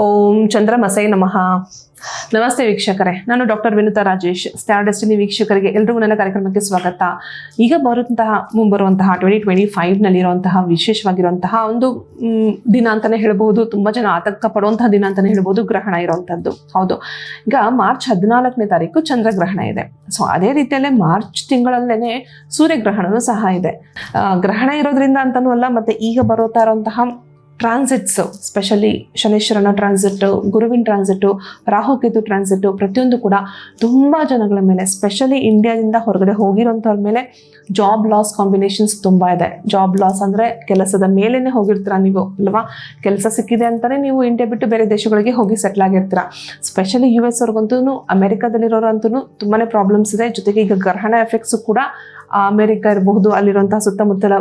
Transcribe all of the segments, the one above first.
ಓಂ ಚಂದ್ರಮಸೈ ನಮಃ. ನಮಸ್ತೆ ವೀಕ್ಷಕರೇ, ನಾನು doctor Vinutha Rajesh, star destiny ವೀಕ್ಷಕರಿಗೆ ಎಲ್ರಿಗೂ ನನ್ನ ಕಾರ್ಯಕ್ರಮಕ್ಕೆ ಸ್ವಾಗತ. ಈಗ ಬರುವಂತಹ, ಮುಂಬರುವಂತಹ ಟ್ವೆಂಟಿ ಟ್ವೆಂಟಿ ಫೈವ್ನಲ್ಲಿರುವಂತಹ ವಿಶೇಷವಾಗಿರುವಂತಹ ಒಂದು ದಿನ ಅಂತಾನೆ ಹೇಳ್ಬೋದು ತುಂಬ ಜನ ಆತಂಕ ಪಡುವಂತಹ ದಿನ ಅಂತಾನೆ ಹೇಳ್ಬೋದು ಗ್ರಹಣ ಇರುವಂಥದ್ದು ಹೌದು. ಈಗ ಮಾರ್ಚ್ ಹದಿನಾಲ್ಕನೇ ತಾರೀಕು ಚಂದ್ರಗ್ರಹಣ ಇದೆ. ಸೊ ಅದೇ ರೀತಿಯಲ್ಲೇ ಮಾರ್ಚ್ ತಿಂಗಳಲ್ಲೇನೆ ಸೂರ್ಯಗ್ರಹಣನೂ ಸಹ ಇದೆ. ಗ್ರಹಣ ಇರೋದ್ರಿಂದ ಅಂತನೂ ಅಲ್ಲ, ಮತ್ತೆ ಈಗ ಬರುತ್ತಾ ಇರುವಂತಹ ಟ್ರಾನ್ಸಿಟ್ಸ್, ಸ್ಪೆಷಲಿ ಶನೇಶ್ವರನ ಟ್ರಾನ್ಸಿಟ್ಟು, ಗುರುವಿನ ಟ್ರಾನ್ಸಿಟ್ಟು, ರಾಹುಕೇತು ಟ್ರಾನ್ಸಿಟ್ಟು, ಪ್ರತಿಯೊಂದು ಕೂಡ ತುಂಬ ಜನಗಳ ಮೇಲೆ, ಸ್ಪೆಷಲಿ ಇಂಡಿಯಾದಿಂದ ಹೊರಗಡೆ ಹೋಗಿರೋಂಥವ್ರ ಮೇಲೆ ಜಾಬ್ ಲಾಸ್ ಕಾಂಬಿನೇಷನ್ಸ್ ತುಂಬ ಇದೆ. ಜಾಬ್ ಲಾಸ್ ಅಂದರೆ ಕೆಲಸದ ಮೇಲೇ ಹೋಗಿರ್ತೀರ ನೀವು, ಅಲ್ವಾ? ಕೆಲಸ ಸಿಕ್ಕಿದೆ ಅಂತಲೇ ನೀವು ಇಂಡಿಯಾ ಬಿಟ್ಟು ಬೇರೆ ದೇಶಗಳಿಗೆ ಹೋಗಿ ಸೆಟ್ಲ್ ಆಗಿರ್ತೀರ. ಸ್ಪೆಷಲಿ ಯು ಎಸ್ ಅವ್ರಿಗಂತೂ ಅಮೆರಿಕಾದಲ್ಲಿರೋರಂತೂ ತುಂಬಾ ಪ್ರಾಬ್ಲಮ್ಸ್ ಇದೆ. ಜೊತೆಗೆ ಈಗ ಗ್ರಹಣ ಎಫೆಕ್ಟ್ಸು ಕೂಡ ಅಮೆರಿಕ ಇರಬಹುದು, ಅಲ್ಲಿರುವಂತಹ ಸುತ್ತಮುತ್ತಲ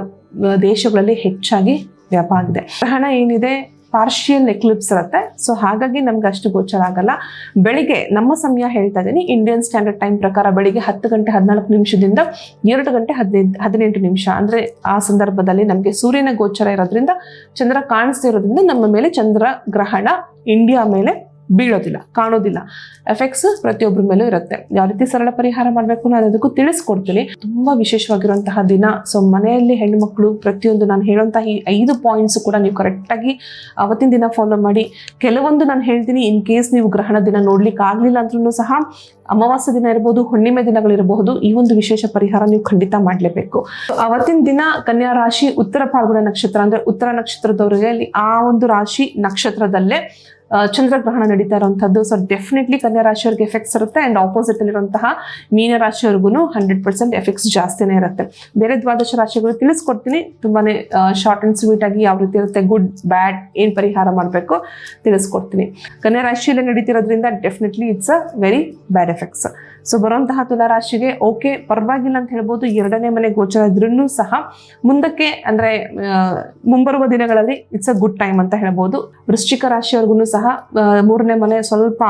ದೇಶಗಳಲ್ಲಿ ಹೆಚ್ಚಾಗಿ ವ್ಯಾಪ ಆಗಿದೆ. ಗ್ರಹಣ ಏನಿದೆ? ಪಾರ್ಷಿಯಲ್ ಎಕ್ಲಿಪ್ಸ್ ಇರುತ್ತೆ. ಸೊ ಹಾಗಾಗಿ ನಮ್ಗೆ ಅಷ್ಟು ಗೋಚರ ಆಗಲ್ಲ. ಬೆಳಿಗ್ಗೆ ನಮ್ಮ ಸಮಯ ಹೇಳ್ತಾ ಇದ್ದೀನಿ. ಇಂಡಿಯನ್ ಸ್ಟ್ಯಾಂಡರ್ಡ್ ಟೈಮ್ ಪ್ರಕಾರ ಬೆಳಿಗ್ಗೆ ಹತ್ತು ಗಂಟೆ ಹದಿನಾಲ್ಕು ನಿಮಿಷದಿಂದ ಎರಡು ಗಂಟೆ ಹದಿನೈದು ಹದಿನೆಂಟು ನಿಮಿಷ. ಅಂದರೆ ಆ ಸಂದರ್ಭದಲ್ಲಿ ನಮಗೆ ಸೂರ್ಯನ ಗೋಚರ ಇರೋದ್ರಿಂದ, ಚಂದ್ರ ಕಾಣಿಸ್ತಿರೋದ್ರಿಂದ ನಮ್ಮ ಮೇಲೆ ಚಂದ್ರ ಗ್ರಹಣ ಇಂಡಿಯಾ ಮೇಲೆ ಬೀಳೋದಿಲ್ಲ, ಕಾಣೋದಿಲ್ಲ. ಎಫೆಕ್ಟ್ಸ್ ಪ್ರತಿಯೊಬ್ಬರ ಮೇಲೂ ಇರುತ್ತೆ. ಯಾವ ರೀತಿ ಸರಳ ಪರಿಹಾರ ಮಾಡಬೇಕು ನಾನು ಅದಕ್ಕೂ ತಿಳಿಸ್ಕೊಡ್ತೀನಿ. ತುಂಬ ವಿಶೇಷವಾಗಿರುವಂತಹ ದಿನ ಸೊ ಮನೆಯಲ್ಲಿ ಹೆಣ್ಣುಮಕ್ಕಳು ಪ್ರತಿಯೊಂದು ನಾನು ಹೇಳುವಂತಹ ಈ ಐದು ಪಾಯಿಂಟ್ಸ್ ಕೂಡ ನೀವು ಕರೆಕ್ಟಾಗಿ ಅವತ್ತಿನ ದಿನ ಫಾಲೋ ಮಾಡಿ. ಕೆಲವೊಂದು ನಾನು ಹೇಳ್ತೀನಿ ಇನ್ ಕೇಸ್ ನೀವು ಗ್ರಹಣ ದಿನ ನೋಡ್ಲಿಕ್ಕೆ ಆಗಲಿಲ್ಲ ಅಂದ್ರೂ ಸಹ ಅಮಾವಾಸ್ಯ ದಿನ ಇರಬಹುದು ಹುಣ್ಣಿಮೆ ದಿನಗಳಿರಬಹುದು ಈ ಒಂದು ವಿಶೇಷ ಪರಿಹಾರ ನೀವು ಖಂಡಿತ ಮಾಡಲೇಬೇಕು. ಅವತ್ತಿನ ದಿನ ಕನ್ಯಾ ರಾಶಿ ಉತ್ತರ ಪಾರ್ಗುಣ ನಕ್ಷತ್ರ ಅಂದ್ರೆ ಉತ್ತರ ನಕ್ಷತ್ರದವರಿಗೆ ಅಲ್ಲಿ ಆ ಒಂದು ರಾಶಿ ನಕ್ಷತ್ರದಲ್ಲೇ ಚಂದ್ರಗ್ರಹಣ ನಡೀತಾ ಇರುವಂಥದ್ದು. ಸೊ ಡೆಫಿನೆಟ್ಲಿ ಕನ್ಯಾ ರಾಶಿಯವ್ರಿಗೆ ಎಫೆಕ್ಟ್ಸ್ ಇರುತ್ತೆ. ಅಂಡ್ ಆಪೋಸಿಟ್ ಮೀನ ರಾಶಿಯವ್ರಿಗೂ ಹಂಡ್ರೆಡ್ ಪರ್ಸೆಂಟ್ ಎಫೆಕ್ಟ್ಸ್ ಜಾಸ್ತಿನೇ ಇರುತ್ತೆ. ಬೇರೆ ದ್ವಾದಶ ರಾಶಿಗಳು ತಿಳಿಸ್ಕೊಡ್ತೀನಿ. ತುಂಬಾನೇ ಶಾರ್ಟ್ ಅಂಡ್ ಸ್ವೀಟ್ ಆಗಿ ಯಾವ ರೀತಿ ಇರುತ್ತೆ ಗುಡ್ ಬ್ಯಾಡ್ ಏನು ಪರಿಹಾರ ಮಾಡಬೇಕು ತಿಳಿಸ್ಕೊಡ್ತೀನಿ. ಕನ್ಯಾ ರಾಶಿಯಲ್ಲಿ ನಡೀತಿರೋದ್ರಿಂದ definitely it's a very bad effects so ಬರುವಂತಹ ತುಲಾರಾಶಿಗೆ ಓಕೆ ಪರವಾಗಿಲ್ಲ ಅಂತ ಹೇಳ್ಬೋದು. ಎರಡನೇ ಮನೆ ಗೋಚರ ಇದ್ರೂ ಸಹ ಮುಂದಕ್ಕೆ ಅಂದ್ರೆ ಮುಂಬರುವ ದಿನಗಳಲ್ಲಿ ಇಟ್ಸ್ ಅ ಗುಡ್ ಟೈಮ್ ಅಂತ ಹೇಳ್ಬೋದು. ವೃಶ್ಚಿಕ ರಾಶಿಯವ್ರಿಗೂ ಸಹ ಮೂರನೇ ಮನೆ ಸ್ವಲ್ಪ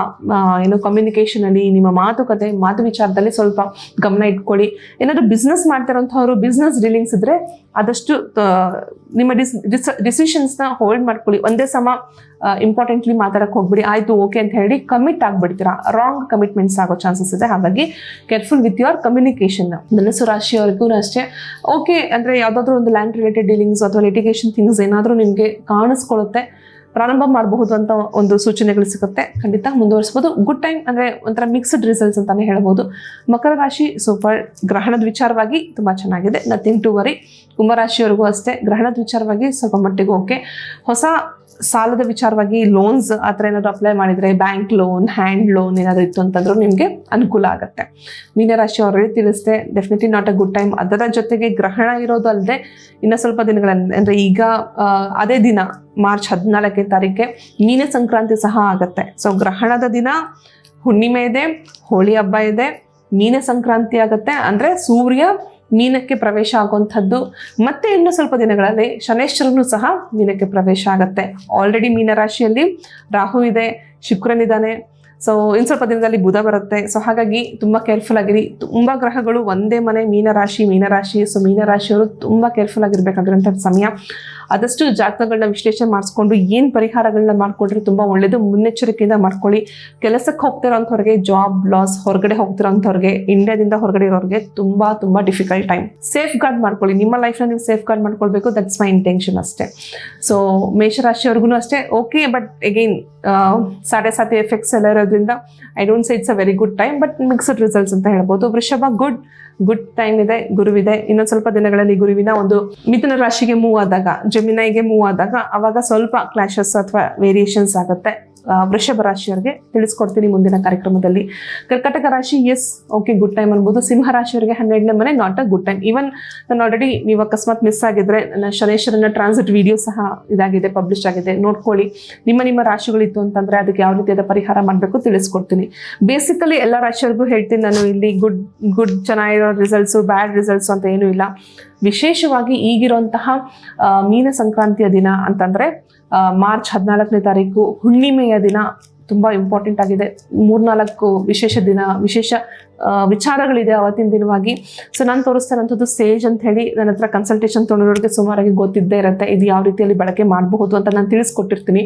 ಏನು ಕಮ್ಯುನಿಕೇಶನ್ ಅಲ್ಲಿ, ನಿಮ್ಮ ಮಾತುಕತೆ, ಮಾತು ವಿಚಾರದಲ್ಲಿ ಸ್ವಲ್ಪ ಗಮನ ಇಟ್ಕೊಳ್ಳಿ. ಏನಾದ್ರು ಬಿಸ್ನೆಸ್ ಮಾಡ್ತಿರೋಂಥವ್ರು ಬಿಸ್ನೆಸ್ ಡೀಲಿಂಗ್ಸ್ ಇದ್ರೆ ಆದಷ್ಟು ನಿಮ್ಮ ಡಿಸ್ ಡಿಸಿಷನ್ಸ್ನ ಹೋಲ್ಡ್ ಮಾಡ್ಕೊಳ್ಳಿ. ಒಂದೇ ಸಮ ಇಂಪಾರ್ಟೆಂಟ್ಲಿ ಮಾತಾಡಕ್ಕೆ ಹೋಗ್ಬಿಡಿ. ಆಯಿತು ಓಕೆ ಅಂತ ಹೇಳಿ ಕಮಿಟ್ ಆಗಿಬಿಡ್ತೀರಾ? ರಾಂಗ್ ಕಮಿಟ್ಮೆಂಟ್ಸ್ ಆಗೋ ಚಾನ್ಸಸ್ ಇದೆ. ಹಾಗಾಗಿ careful with your communication Dhanus ರಾಶಿಯವರೆಗೂ ಅಷ್ಟೇ. ಓಕೆ ಅಂದರೆ ಯಾವುದಾದ್ರೂ ಒಂದು ಲ್ಯಾಂಡ್ ರಿಲೇಟೆಡ್ ಡೀಲಿಂಗ್ಸ್ ಅಥವಾ ಲಿಟಿಗೇಷನ್ ಥಿಂಗ್ಸ್ ಏನಾದರೂ ನಿಮಗೆ ಕಾಣಿಸ್ಕೊಳ್ಳುತ್ತೆ. ಪ್ರಾರಂಭ ಮಾಡಬಹುದು ಅಂತ ಒಂದು ಸೂಚನೆಗಳು ಸಿಗುತ್ತೆ. ಖಂಡಿತ ಮುಂದುವರಿಸಬಹುದು. ಗುಡ್ ಟೈಮ್ ಅಂದ್ರೆ ಒಂಥರ ಮಿಕ್ಸ್ಡ್ ರಿಸಲ್ಟ್ಸ್ ಅಂತಾನೆ ಹೇಳ್ಬೋದು. ಮಕರ ರಾಶಿ ಸೂಪರ್ ಗ್ರಹಣದ ವಿಚಾರವಾಗಿ ತುಂಬಾ ಚೆನ್ನಾಗಿದೆ. ನಥಿಂಗ್ ಟು ವರಿ ಕುಂಭರಾಶಿಯವರೆಗೂ ಅಷ್ಟೇ. ಗ್ರಹಣದ ವಿಚಾರವಾಗಿ ಸ್ವಲ್ಪ ಮಟ್ಟಿಗೆ ಓಕೆ ಹೊಸ ಸಾಲದ ವಿಚಾರವಾಗಿ ಲೋನ್ಸ್ ಆ ಥರ ಏನಾದ್ರು ಅಪ್ಲೈ ಮಾಡಿದ್ರೆ ಬ್ಯಾಂಕ್ ಲೋನ್ ಹ್ಯಾಂಡ್ ಲೋನ್ ಏನಾದ್ರು ಇತ್ತು ಅಂತಂದ್ರೂ ನಿಮಗೆ ಅನುಕೂಲ ಆಗುತ್ತೆ. ಮೀನರಾಶಿ ಆಲ್ರೆಡಿ ತಿಳಿಸಿದೆ definitely not a good time ಅದರ ಜೊತೆಗೆ ಗ್ರಹಣ ಇರೋದು ಅಲ್ಲದೆ ಇನ್ನು ಸ್ವಲ್ಪ ದಿನಗಳಲ್ಲಿ ಅಂದರೆ ಈಗ ಅದೇ ದಿನ, ಮಾರ್ಚ್ ಹದಿನಾಲ್ಕನೇ ತಾರೀಕೆ ಮೀನ ಸಂಕ್ರಾಂತಿ ಸಹ ಆಗುತ್ತೆ. ಸೊ ಗ್ರಹಣದ ದಿನ ಹುಣ್ಣಿಮೆ ಇದೆ, ಹೋಳಿ ಹಬ್ಬ ಇದೆ, ಮೀನ ಸಂಕ್ರಾಂತಿ ಆಗುತ್ತೆ. ಅಂದರೆ ಸೂರ್ಯ ಮೀನಕ್ಕೆ ಪ್ರವೇಶ ಆಗುವಂಥದ್ದು. ಮತ್ತೆ ಇನ್ನು ಸ್ವಲ್ಪ ದಿನಗಳಲ್ಲಿ ಶನೇಶ್ವರನು ಸಹ ಮೀನಕ್ಕೆ ಪ್ರವೇಶ ಆಗತ್ತೆ. ಆಲ್ರೆಡಿ ಮೀನರಾಶಿಯಲ್ಲಿ ರಾಹು ಇದೆ ಶುಕ್ರನಿದ್ದಾನೆ ಸೊ ಇನ್ನು ಸ್ವಲ್ಪ ದಿನದಲ್ಲಿ ಬುಧ ಬರುತ್ತೆ. ಸೊ ಹಾಗಾಗಿ ತುಂಬ ಕೇರ್ಫುಲ್ ಆಗಿರಿ. ತುಂಬ ಗ್ರಹಗಳು ಒಂದೇ ಮನೆ ಮೀನರಾಶಿ ಮೀನರಾಶಿ. ಸೊ ಮೀನರಾಶಿಯವರು ತುಂಬ ಕೇರ್ಫುಲ್ ಆಗಿರ್ಬೇಕಾಗಿರೋಂಥ ಸಮಯ. ಆದಷ್ಟು ಜಾತಕಗಳನ್ನ ವಿಶ್ಲೇಷಣೆ ಮಾಡಿಸ್ಕೊಂಡು ಏನು ಪರಿಹಾರಗಳನ್ನ ಮಾಡ್ಕೊಂಡ್ರೆ ತುಂಬ ಒಳ್ಳೆಯದು ಮುನ್ನೆಚ್ಚರಿಕೆಯಿಂದ ಮಾಡ್ಕೊಳ್ಳಿ. ಕೆಲಸಕ್ಕೆ ಹೋಗ್ತಿರೋಂಥವ್ರಿಗೆ ಜಾಬ್ ಲಾಸ್ ಹೊರಗಡೆ ಹೋಗ್ತಿರೋಂಥವ್ರಿಗೆ ಇಂಡಿಯಾದಿಂದ ಹೊರಗಡೆ ಇರೋರಿಗೆ ತುಂಬ ತುಂಬ ಡಿಫಿಕಲ್ಟ್ ಟೈಮ್ ಸೇಫ್ ಗಾರ್ಡ್ ಮಾಡ್ಕೊಳ್ಳಿ. ನಿಮ್ಮ ಲೈಫ್ನ ನೀವು ಸೇಫ್ ಗಾರ್ಡ್ ಮಾಡ್ಕೊಳ್ಬೇಕು. ದಟ್ಸ್ ಮೈ ಇಂಟೆನ್ಷನ್ ಅಷ್ಟೇ. ಸೊ ಮೇಷರಾಶಿಯವ್ರಿಗೂ ಅಷ್ಟೇ. Okay but again sade sati effects ಎಲ್ಲ ಇರೋದ್ರಿಂದ I don't say it's a very good time but mixed results ಅಂತ ಹೇಳ್ಬೋದು. ವೃಷಭ ಗುಡ್ ಗುಡ್ ಟೈಮ್ ಇದೆ, ಗುರುವಿದೆ. ಇನ್ನೊಂದು ಸ್ವಲ್ಪ ದಿನಗಳಲ್ಲಿ ಗುರುವಿನ ಒಂದು ಮಿಥುನ ರಾಶಿಗೆ ಮೂವ್ ಆದಾಗ ಜಮಿನೈಗೆ ಮೂವ್ ಆದಾಗ, ಅವಾಗ ಸ್ವಲ್ಪ ಕ್ಲಾಶಸ್ ಅಥವಾ ವೇರಿಯೇಷನ್ಸ್ ಆಗುತ್ತೆ. ವೃಷಭ ರಾಶಿಯವರಿಗೆ ತಿಳಿಸ್ಕೊಡ್ತೀನಿ ಮುಂದಿನ ಕಾರ್ಯಕ್ರಮದಲ್ಲಿ. ಕರ್ಕಟಕ ರಾಶಿ ಎಸ್ ಓಕೆ ಗುಡ್ ಟೈಮ್ ಅನ್ಬೋದು. ಸಿಂಹ ರಾಶಿಯವರಿಗೆ ಹನ್ನೆರಡನೇ ಮನೆ not a good time even ನಾನು ಆಲ್ರೆಡಿ ನೀವು ಅಕಸ್ಮಾತ್ ಮಿಸ್ ಆಗಿದ್ರೆ, ನನ್ನ ಶನೇಶ್ವರನ ಟ್ರಾನ್ಸಿಟ್ ವಿಡಿಯೋ ಸಹ ಇದಾಗಿದೆ ಪಬ್ಲಿಷ್ ಆಗಿದೆ. ನೋಡ್ಕೊಳ್ಳಿ. ನಿಮ್ಮ ನಿಮ್ಮ ರಾಶಿಗಳಿತ್ತು ಅಂತಂದ್ರೆ ಅದಕ್ಕೆ ಯಾವ ರೀತಿಯಾದ ಪರಿಹಾರ ಮಾಡಬೇಕು ತಿಳಿಸ್ಕೊಡ್ತೀನಿ. ಬೇಸಿಕಲಿ ಎಲ್ಲ ರಾಶಿಯವರಿಗೂ ಹೇಳ್ತೀನಿ ನಾನು ಇಲ್ಲಿ ಗುಡ್ ಗುಡ್ ಚೆನ್ನಾಗಿರೋ ರಿಸಲ್ಟ್ಸು ಬ್ಯಾಡ್ ರಿಸಲ್ಟ್ಸ್ ಅಂತ ಏನೂ ಇಲ್ಲ. ವಿಶೇಷವಾಗಿ ಈಗಿರುವಂತಹ ಮೀನ ಸಂಕ್ರಾಂತಿಯ ದಿನ ಅಂತಂದ್ರೆ ಮಾರ್ಚ್ ಹದಿನಾಲ್ಕನೇ ತಾರೀಕು ಹುಣ್ಣಿಮೆಯ ದಿನ ತುಂಬ ಇಂಪಾರ್ಟೆಂಟ್ ಆಗಿದೆ. ಮೂರ್ನಾಲ್ಕು ವಿಶೇಷ ದಿನ, ವಿಶೇಷ ವಿಚಾರಗಳಿದೆ ಅವತ್ತಿನ ದಿನವಾಗಿ. ಸೊ ನಾನು ತೋರಿಸ್ತಾ ಇರೋಂಥದ್ದು ಸೇಜ್ ಅಂತ ಹೇಳಿ ನನ್ನ ಹತ್ರ ಕನ್ಸಲ್ಟೇಷನ್ ತೊಗೊಂಡವ್ರಿಗೆ ಸುಮಾರಾಗಿ ಗೊತ್ತಿದ್ದೇ ಇರುತ್ತೆ. ಇದು ಯಾವ ರೀತಿಯಲ್ಲಿ ಬಳಕೆ ಮಾಡಬಹುದು ಅಂತ ನಾನು ತಿಳಿಸ್ಕೊಟ್ಟಿರ್ತೀನಿ.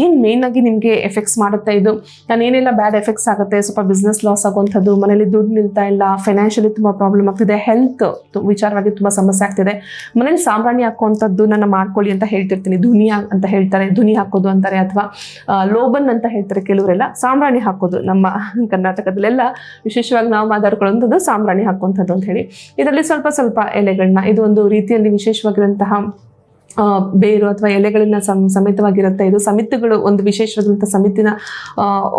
ಏನು ಮೇನ್ ಆಗಿ ನಿಮಗೆ ಎಫೆಕ್ಟ್ಸ್ ಮಾಡುತ್ತೆ ಇದು? ನಾನು ಏನೆಲ್ಲ ಬ್ಯಾಡ್ ಎಫೆಕ್ಟ್ಸ್ ಆಗುತ್ತೆ? ಸ್ವಲ್ಪ ಬಿಸ್ನೆಸ್ ಲಾಸ್ ಆಗುವಂಥದ್ದು, ಮನೇಲಿ ದುಡ್ಡು ನಿಲ್ತಾ ಇಲ್ಲ ಫೈನಾನ್ಷಿಯಲಿ ತುಂಬ ಪ್ರಾಬ್ಲಮ್ ಆಗ್ತಿದೆ ಹೆಲ್ತ್ ವಿಚಾರವಾಗಿ ತುಂಬ ಸಮಸ್ಯೆ ಆಗ್ತಿದೆ. ಮನೇಲಿ ಸಾಂಬ್ರಾಣಿ ಹಾಕುವಂಥದ್ದು ನನ್ನ ಮಾಡ್ಕೊಳ್ಳಿ ಅಂತ ಹೇಳ್ತಿರ್ತೀನಿ. ಧುನಿ ಅಂತ ಹೇಳ್ತಾರೆ. ಧುನಿ ಹಾಕೋದು ಅಂತಾರೆ ಅಥವಾ ಲೋಬನ್ ಅಂತ ಹೇಳ್ತಾರೆ ಕೆಲವರೆಲ್ಲ ಸಾಂಬ್ರಾಣಿ ಹಾಕೋದು ನಮ್ಮ ಕರ್ನಾಟಕದಲ್ಲೆಲ್ಲ ವಿಶೇಷವಾಗಿ ನಾವು ಮಾತಾಡ್ಕೊಳ್ಳುವಂಥದ್ದು ಸಾಂಬ್ರಾಣಿ ಹಾಕುವಂಥದ್ದು ಅಂತ ಹೇಳಿ. ಇದರಲ್ಲಿ ಸ್ವಲ್ಪ ಸ್ವಲ್ಪ ಎಲೆಗಳನ್ನ, ಇದು ಒಂದು ರೀತಿಯಲ್ಲಿ ವಿಶೇಷವಾಗಿರುವಂತಹ ಬೇರು ಅಥವಾ ಎಲೆಗಳನ್ನ ಸಮ್, ಸಮೇತವಾಗಿರುತ್ತೆ. ಇದು ಸಮಿತಿಗಳು ಒಂದು ವಿಶೇಷವಾದಂಥ ಸಮಿತಿನ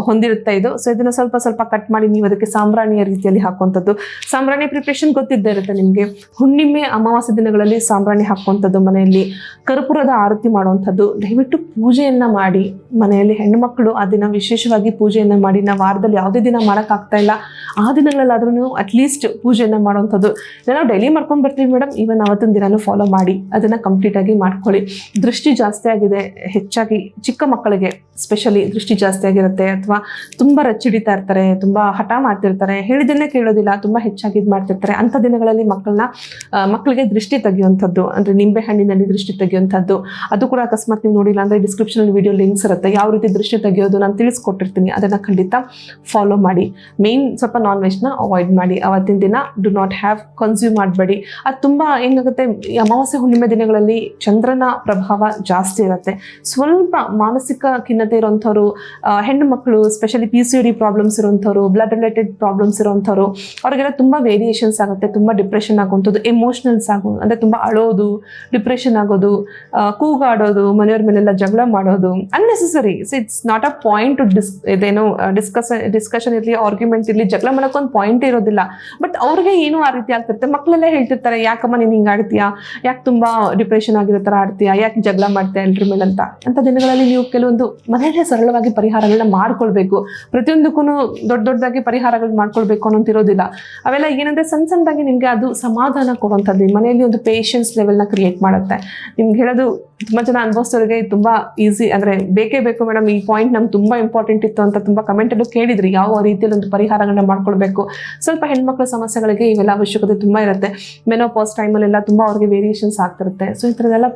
ಹೊಂದಿರುತ್ತೆ ಇದು. ಸೊ ಇದನ್ನ ಸ್ವಲ್ಪ ಸ್ವಲ್ಪ ಕಟ್ ಮಾಡಿ ನೀವು ಅದಕ್ಕೆ ಸಾಂಬ್ರಾಣಿಯ ರೀತಿಯಲ್ಲಿ ಹಾಕುವಂಥದ್ದು. ಸಾಂಬ್ರಾಣಿ ಪ್ರಿಪ್ರೇಷನ್ ಗೊತ್ತಿದ್ದೇ ಇರುತ್ತೆ ನಿಮಗೆ. ಹುಣ್ಣಿಮೆ, ಅಮಾವಾಸ್ಯ ದಿನಗಳಲ್ಲಿ ಸಾಂಬ್ರಾಣಿ ಹಾಕುವಂಥದ್ದು ಮನೆಯಲ್ಲಿ. ಕರ್ಪೂರದ ಆರತಿ ಮಾಡುವಂಥದ್ದು. ದಯವಿಟ್ಟು ಪೂಜೆಯನ್ನ ಮಾಡಿ. ಮನೆಯಲ್ಲಿ ಹೆಣ್ಣುಮಕ್ಕಳು ಆ ದಿನ ವಿಶೇಷವಾಗಿ ಪೂಜೆಯನ್ನ ಮಾಡಿ. ನಾವು ವಾರದಲ್ಲಿ ಯಾವುದೇ ದಿನ ಮಾಡೋಕ್ಕಾಗ್ತಾ ಇಲ್ಲ. ಆ ದಿನಗಳಲ್ಲಾದ್ರೂ ಅಟ್ಲೀಸ್ಟ್ ಪೂಜೆಯನ್ನ ಮಾಡುವಂಥದ್ದು. ನಾವು ಡೈಲಿ ಮಾಡ್ಕೊಂಡು ಬರ್ತೀವಿ ಮೇಡಮ್ ಈವನ್ ಅವತ್ತಿನ ದಿನಾನು ಫಾಲೋ ಮಾಡಿ. ಅದನ್ನ ಕಂಪ್ಲೀಟ್ ಆಗಿ ಮಾಡ್ಕೊಳ್ಳಿ. ದೃಷ್ಟಿ ಜಾಸ್ತಿ ಆಗಿದೆ, ಹೆಚ್ಚಾಗಿ ಚಿಕ್ಕ ಮಕ್ಕಳಿಗೆ ಸ್ಪೆಷಲಿ ದೃಷ್ಟಿ ಜಾಸ್ತಿ ಆಗಿರುತ್ತೆ ಅಥವಾ ತುಂಬ ರಚ್ಚಿಡಿತಾ ಇರ್ತಾರೆ, ತುಂಬ ಹಠ ಮಾಡ್ತಿರ್ತಾರೆ, ಹೇಳಿದ್ದನ್ನೇ ಕೇಳೋದಿಲ್ಲ, ತುಂಬ ಹೆಚ್ಚಾಗಿ ಇದು ಮಾಡ್ತಿರ್ತಾರೆ. ಅಂಥ ದಿನಗಳಲ್ಲಿ ಮಕ್ಕಳನ್ನ ಮಕ್ಕಳಿಗೆ ದೃಷ್ಟಿ ತೆಗೆಯುವಂಥದ್ದು, ಅಂದರೆ ನಿಂಬೆ ಹಣ್ಣಿನಲ್ಲಿ ದೃಷ್ಟಿ ತೆಗೆಯುವಂಥದ್ದು, ಅದು ಕೂಡ ಅಕಸ್ಮಾತ್ ನೀವು ನೋಡಿಲ್ಲ ಅಂದರೆ ಡಿಸ್ಕ್ರಿಪ್ಷನಲ್ಲಿ ವಿಡಿಯೋ ಲಿಂಕ್ಸ್ ಇರುತ್ತೆ. ಯಾವ ರೀತಿ ದೃಷ್ಟಿ ತೆಗೆಯೋದು ನಾನು ತಿಳಿಸ್ಕೊಟ್ಟಿರ್ತೀನಿ. ಅದನ್ನು ಖಂಡಿತ ಫಾಲೋ ಮಾಡಿ. ಮೇನ್ ಸ್ವಲ್ಪ ನಾನ್ ವೆಜ್ನ ಅವಾಯ್ಡ್ ಮಾಡಿ. ಅವತ್ತಿನ ದಿನ ಡು ನಾಟ್ ಹ್ಯಾವ್ ಕನ್ಸ್ಯೂಮ್ ಮಾಡಬೇಡಿ. ಅದು ತುಂಬ ಏನಾಗುತ್ತೆ ಅಮಾವಾಸ್ಯೆ ಹುಣ್ಣಿಮೆ ದಿನಗಳಲ್ಲಿ ಚಂದ್ರನ ಪ್ರಭಾವ ಜಾಸ್ತಿ ಇರುತ್ತೆ. ಸ್ವಲ್ಪ ಮಾನಸಿಕ ಖಿನ್ನತೆ ಇರೋಂಥವ್ರು ಹೆಣ್ಣು ಮಕ್ಕಳು specially P C D problems ಇರೋಂಥವ್ರು blood related problems ಇರೋಂಥವ್ರು, ಅವ್ರಿಗೆಲ್ಲ ತುಂಬ ವೇರಿಯೇಷನ್ಸ್ ಆಗುತ್ತೆ. ತುಂಬ ಡಿಪ್ರೆಷನ್ ಆಗುವಂಥದ್ದು ಎಮೋಷ್ನಲ್ಸ್ ಆಗೋ, ಅಂದರೆ ತುಂಬ ಅಳೋದು ಡಿಪ್ರೆಷನ್ ಆಗೋದು ಕೂಗಾಡೋದು, ಮನೆಯವ್ರ ಮೇಲೆಲ್ಲ ಜಗಳ ಮಾಡೋದು unnecessary it's not a point to ಡಿಸ್ ಇದೇನು ಡಿಸ್ಕಸ್ ಡಿಸ್ಕಷನ್ ಇರಲಿ ಆರ್ಗ್ಯುಮೆಂಟ್ ಇರಲಿ, ಜಗಳ ಮಾಡೋಕ್ಕೊಂದು ಪಾಯಿಂಟ್ ಇರೋದಿಲ್ಲ. ಬಟ್ ಅವ್ರಿಗೆ ಏನೂ ಆ ರೀತಿ ಆಗ್ತಿರುತ್ತೆ. ಮಕ್ಕಳೆಲ್ಲ ಹೇಳ್ತಿರ್ತಾರೆ, ಯಾಕಮ್ಮ ನೀನು ಹಿಂಗೆ ಆಡ್ತೀಯಾ? ಯಾಕೆ ತುಂಬ ಡಿಪ್ರೆಷನ್ ಆಗಿರೋ ಥರ ಆಡ್ತೀಯಾ? ಯಾಕೆ ಜಗಳ ಮಾಡ್ತೀಯ ಎಲ್ರ ಮೇಲೆ ಅಂತ? ಅಂಥ ದಿನಗಳಲ್ಲಿ ನೀವು ಕೆಲವೊಂದು ಮನೆಯಲ್ಲೇ ಸರಳವಾಗಿ ಪರಿಹಾರಗಳನ್ನ ಮಾಡ್ಕೊಳ್ಬೇಕು. ಪ್ರತಿಯೊಂದಕ್ಕೂ ದೊಡ್ಡ ದೊಡ್ಡದಾಗಿ ಪರಿಹಾರಗಳು ಮಾಡ್ಕೊಳ್ಬೇಕು ಅನ್ನೋಂತಿರೋದಿಲ್ಲ. ಅವೆಲ್ಲ ಏನಂದ್ರೆ ಸಣ್ಣ ಸಣ್ಣದಾಗಿ ನಿಮಗೆ ಅದು ಸಮಾಧಾನ ಕೊಡುವಂಥದ್ದು ಈ ಮನೆಯಲ್ಲಿ ಒಂದು ಪೇಷನ್ಸ್ ಲೆವೆಲ್ನ ಕ್ರಿಯೇಟ್ ಮಾಡುತ್ತೆ. ನಿಮ್ಗೆ ಹೇಳೋದು ತುಂಬ ಜನ ಅನುಭವಿಸೋರಿಗೆ ತುಂಬ ಈಸಿ ಅಂದರೆ ಬೇಕೇ ಬೇಕು ಮೇಡಮ್. ಈ ಪಾಯಿಂಟ್ ನಮ್ಗೆ ತುಂಬ ಇಂಪಾರ್ಟೆಂಟ್ ಇತ್ತು ಅಂತ ತುಂಬ ಕಮೆಂಟಲ್ಲೂ ಕೇಳಿದ್ರಿ. ಯಾವ ರೀತಿಯಲ್ಲಿ ಒಂದು ಪರಿಹಾರಗಳನ್ನ ಮಾಡ್ಕೊಳ್ಬೇಕು. ಸ್ವಲ್ಪ ಹೆಣ್ಮಕ್ಳ ಸಮಸ್ಯೆಗಳಿಗೆ ಇವೆಲ್ಲ ಅವಶ್ಯಕತೆ ತುಂಬ ಇರುತ್ತೆ. ಮೆನೋಪಾಸ್ ಟೈಮಲ್ಲೆಲ್ಲ ತುಂಬ ಅವ್ರಿಗೆ ವೇರಿಯೇಷನ್ಸ್ ಆಗ್ತಿರುತ್ತೆ. ಸೊ ಈ ಥರದ್ದೆಲ್ಲ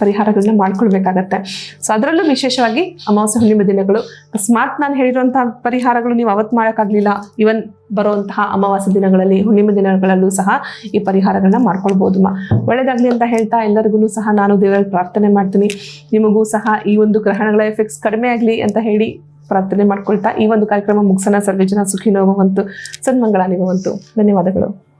ಪರಿಹಾರಗಳನ್ನ ಮಾಡ್ಕೊಳ್ಬೇಕಾಗತ್ತೆ. ಸೊ ಅದರಲ್ಲೂ ವಿಶೇಷವಾಗಿ ಅಮಾವಾಸ್ಯ, ಹುಣ್ಣಿಮೆ ದಿನಗಳು. ಅಕಸ್ಮಾತ್ ನಾನು ಹೇಳಿರುವಂತಹ ಪರಿಹಾರಗಳು ನೀವು ಅವತ್ತು ಮಾಡೋಕ್ಕಾಗಲಿಲ್ಲ. ಇವನ್ ಬರುವಂತಹ ಅಮಾವಾಸ್ಯ ದಿನಗಳಲ್ಲಿ, ಹುಣ್ಣಿಮೆ ದಿನಗಳಲ್ಲೂ ಸಹ ಈ ಪರಿಹಾರಗಳನ್ನ ಮಾಡ್ಕೊಳ್ಬೋದು ಮಾ. ಒಳ್ಳೇದಾಗ್ಲಿ ಅಂತ ಹೇಳ್ತಾ ಎಲ್ಲರಿಗೂ ಸಹ ನಾನು ದೇವರಲ್ಲಿ ಪ್ರಾರ್ಥನೆ ಮಾಡ್ತೀನಿ. ನಿಮಗೂ ಸಹ ಈ ಒಂದು ಗ್ರಹಣಗಳ ಎಫೆಕ್ಟ್ಸ್ ಕಡಿಮೆ ಆಗಲಿ ಅಂತ ಹೇಳಿ ಪ್ರಾರ್ಥನೆ ಮಾಡ್ಕೊಳ್ತಾ ಈ ಒಂದು ಕಾರ್ಯಕ್ರಮ ಮುಗಿಸೋಣ. ಸರ್ವೇಜನ ಸುಖಿ ನೋವಂತು ಸನ್ಮಂಗಳ ನಿಗುವಂತು ಧನ್ಯವಾದಗಳು.